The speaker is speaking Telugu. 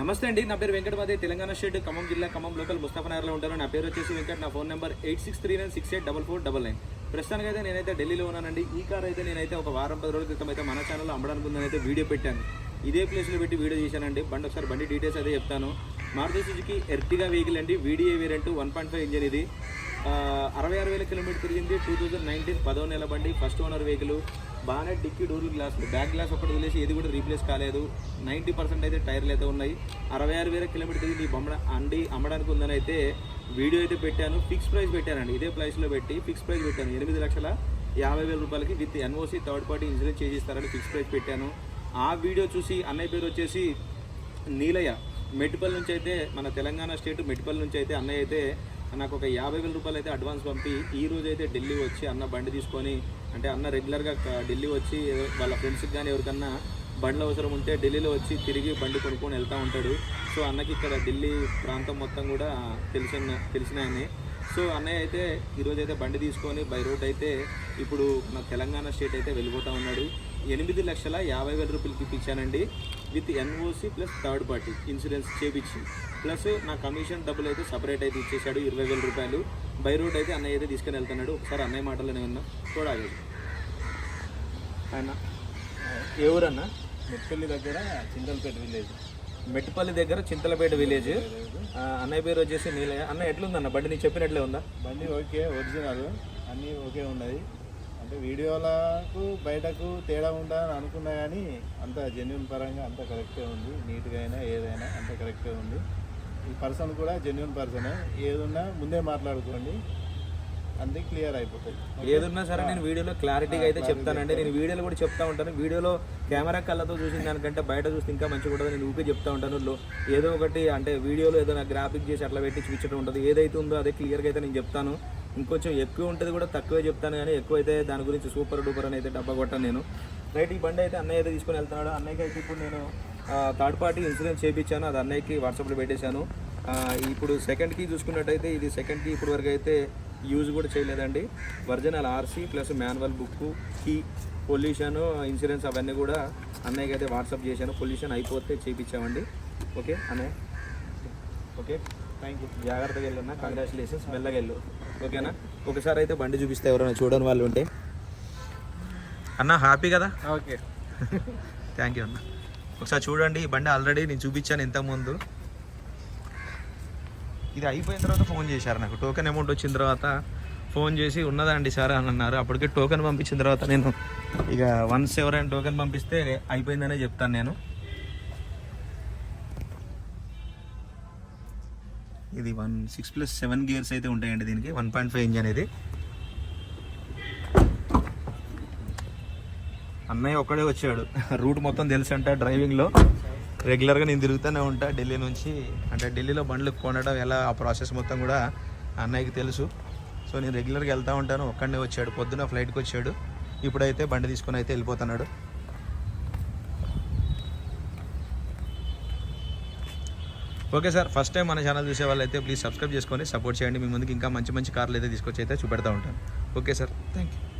నమస్తే అండి నా పేరు వెంకటపతి తెలంగాణ స్టేట్ ఖమ్మం జిల్లా ఖమ్మం లోకల్ ముస్తాఫనగర్లో ఉంటాను. నా పేరు వచ్చేసి వెంకట్ నా phone number eight six three nine six eight double four double nine. ప్రస్తుతానికి అయితే నేనైతే ఢిల్లీలో ఉన్నానండి. ఈ కార్ అయితే నేనైతే ఒక వారం పది రోజుల క్రితం అయితే మన ఛానల్లో అమ్మడానికి ఉందని అయితే వీడియో పెట్టాను. ఇదే ప్లేస్లో పెట్టి వీడియో చేశానండి. బండి ఒకసారి బండి డీటెయిల్స్ అయితే చెప్తాను. మారుతి సుజుకి ఎర్టిగా వెహికల్ అండి. Video variant one point five engine ఇది. అరవై ఆరు వేల కిలోమీటర్ తిరిగింది. టూ థౌజండ్ నైన్టీన్ పదో నెల బండి ఫస్ట్ ఓనర్ వెహికల్ బాగానే dicky door glass back glass ఒకటి వదిలేసి ఇది కూడా రీప్లేస్ కాలేదు. నైంటీ పర్సెంట్ అయితే టైర్లు అయితే ఉన్నాయి. అరవై ఆరు వేల కిలోమీటర్ ఇది బొమ్మ అండి అమ్మడానికి ఉందని అయితే వీడియో అయితే పెట్టాను. ఫిక్స్ ప్రైస్ పెట్టానండి. ఇదే ప్రైస్లో పెట్టి ఫిక్స్ ప్రైస్ పెట్టాను. ఎనిమిది లక్షల యాభై వేల రూపాయలకి with NOC third party insurance చేసిస్తారని fix price పెట్టాను. ఆ వీడియో చూసి అన్నయ్య పేరు వచ్చేసి నీలయ్య. మెట్టిపల్లి నుంచి అయితే మన తెలంగాణ స్టేట్ మెట్టిపల్లి నుంచి అయితే అన్నయ్య అయితే నాకు ఒక యాభై వేల రూపాయలు అయితే అడ్వాన్స్ పంపి ఈ రోజు అయితే ఢిల్లీ వచ్చి అన్న బండి తీసుకొని అంటే అన్న రెగ్యులర్గా ఢిల్లీ వచ్చి వాళ్ళ ఫ్రెండ్స్కి కానీ ఎవరికన్నా బండ్లు అవసరం ఉంటే ఢిల్లీలో వచ్చి తిరిగి బండి కొనుక్కొని వెళ్తూ ఉంటాడు. సో అన్నకి ఇక్కడ ఢిల్లీ ప్రాంతం మొత్తం కూడా తెలిసిన తెలిసిన ఆయనే సో అన్నయ్య అయితే ఈరోజు అయితే బండి తీసుకొని బై రోడ్ అయితే ఇప్పుడు మన తెలంగాణ స్టేట్ అయితే వెళ్ళిపోతూ ఉన్నాడు. ఎనిమిది లక్షల యాభై వేల రూపాయలకి ఇప్పించానండి. With NOC plus third party insurance చేపించి ప్లస్ నా కమిషన్ డబ్బులు అయితే సపరేట్ అయితే ఇచ్చేసాడు ఇరవై వేల రూపాయలు. బై రోడ్ అయితే అన్నయ్య అయితే తీసుకొని వెళ్తున్నాడు. ఒకసారి అన్నయ్య మాటలోనే ఉన్నా చూడాలి ఆయన ఏ ఊరన్నా? మెట్పల్లి దగ్గర చింతలపేట విలేజ్. మెట్టిపల్లి దగ్గర చింతలపేట విలేజ్. అన్నయ్య పేరు వచ్చేసి నీలయ్య. అన్న ఎట్లుందన్న? బండి నీకు చెప్పినట్లే ఉందా? బండి ఓకే ఒరిజినల్. అన్నీ ఓకే ఉన్నది అంటే వీడియోలకు బయటకు తేడా ఉందని అనుకున్నా కానీ అంత జెన్యున్ పరంగా అంత కరెక్టే ఉంది. నీట్గా అయినా ఏదైనా అంత కరెక్టే ఉంది. ఈ పర్సన్ కూడా జెన్యున్ పర్సనే ఏదున్నా ముందే మాట్లాడుకోండి. అంతే క్లియర్ అయిపోతుంది ఏదున్నా సరే నేను వీడియోలో క్లారిటీగా అయితే చెప్తానండి. నేను వీడియోలో కూడా చెప్తా ఉంటాను. వీడియోలో కెమెరా కళ్ళతో చూసిన దానికంటే బయట చూస్తే ఇంకా మంచిగా ఉంటుంది నేను ఊపి చెప్తా ఉంటాను. ఏదో ఒకటి అంటే వీడియోలో ఏదైనా గ్రాఫిక్ చేసి అట్లా పెట్టి చూపించడం ఉంటుంది. ఏదైతే ఉందో అదే క్లియర్గా అయితే నేను చెప్తాను. ఇంకొంచెం ఎక్కువ ఉంటుంది కూడా తక్కువే చెప్తాను కానీ ఎక్కువ అయితే దాని గురించి సూపర్ డూపర్ అని అయితే డబ్బా కొట్టాను నేను. రైట్ ఈ బండి అయితే అన్నయ్య అయితే తీసుకొని వెళ్తున్నాడు. అన్నయ్యకి అయితే ఇప్పుడు నేను థర్డ్ పార్టీ ఇన్సూరెన్స్ చేయించాను అది అన్నయ్యకి వాట్సాప్లో పెట్టేశాను. ఇప్పుడు సెకండ్కి చూసుకున్నట్టయితే ఇది సెకండ్కి ఇప్పుడు వరకు అయితే యూజ్ కూడా చేయలేదండి. Original RC plus manual book key pollution insurance అవన్నీ కూడా అన్నయ్యకి అయితే వాట్సాప్ చేశాను. పొల్యూషన్ అయిపోతే చేయించామండి ఓకే అన్నయ్య? ఓకే థ్యాంక్ యూ జాగ్రత్తగా వెళ్ళన్నా కంగ్రాచులేషన్స్ మెల్లగా వెళ్ళు. ఓకేనా? ఒకసారి అయితే బండి చూపిస్తే ఎవరైనా చూడని వాళ్ళు ఉంటే. అన్న హ్యాపీ కదా? ఓకే. థ్యాంక్ యూ అన్న. ఒకసారి చూడండి ఈ బండి ఆల్రెడీ నేను చూపించాను ఇంతకుముందు ఇది అయిపోయిన తర్వాత ఫోన్ చేశారు నాకు. టోకెన్ అమౌంట్ వచ్చిన తర్వాత ఫోన్ చేసి ఉన్నదండి సార్ అని అన్నారు. అప్పటికే టోకెన్ పంపించిన తర్వాత నేను ఇక వన్స్ ఎవరైనా టోకెన్ పంపిస్తే అయిపోయిందనే చెప్తాను నేను. ఇది one six plus seven gears అయితే ఉంటాయండి దీనికి. వన్ పాయింట్ ఫైవ్ ఇంజన్ ఇది అన్నయ్య ఒక్కడే వచ్చాడు. రూట్ మొత్తం తెలుసు అంట డ్రైవింగ్లో రెగ్యులర్గా నేను తిరుగుతూనే ఉంటా ఢిల్లీ నుంచి. అంటే ఢిల్లీలో బండ్లు కొనడం ఎలా ఆ ప్రాసెస్ మొత్తం కూడా అన్నయ్యకి తెలుసు. సో నేను రెగ్యులర్గా వెళ్తూ ఉంటాను. ఒక్కడనే వచ్చాడు. పొద్దున ఫ్లైట్కి వచ్చాడు. ఇప్పుడైతే బండి తీసుకొని అయితే వెళ్ళిపోతున్నాడు. ఓకే సార్ ఫస్ట్ టైం మన ఛానల్ చూసే వాళ్ళు అయితే ప్లీజ్ సబ్స్క్రైబ్ చేసుకొని సపోర్ట్ చేయండి. మీ ముందుకు ఇంకా మంచి మంచి కార్లు అయితే తీసుకొచ్చి అయితే చూపెడతా ఉంటాను. Okay sir thank you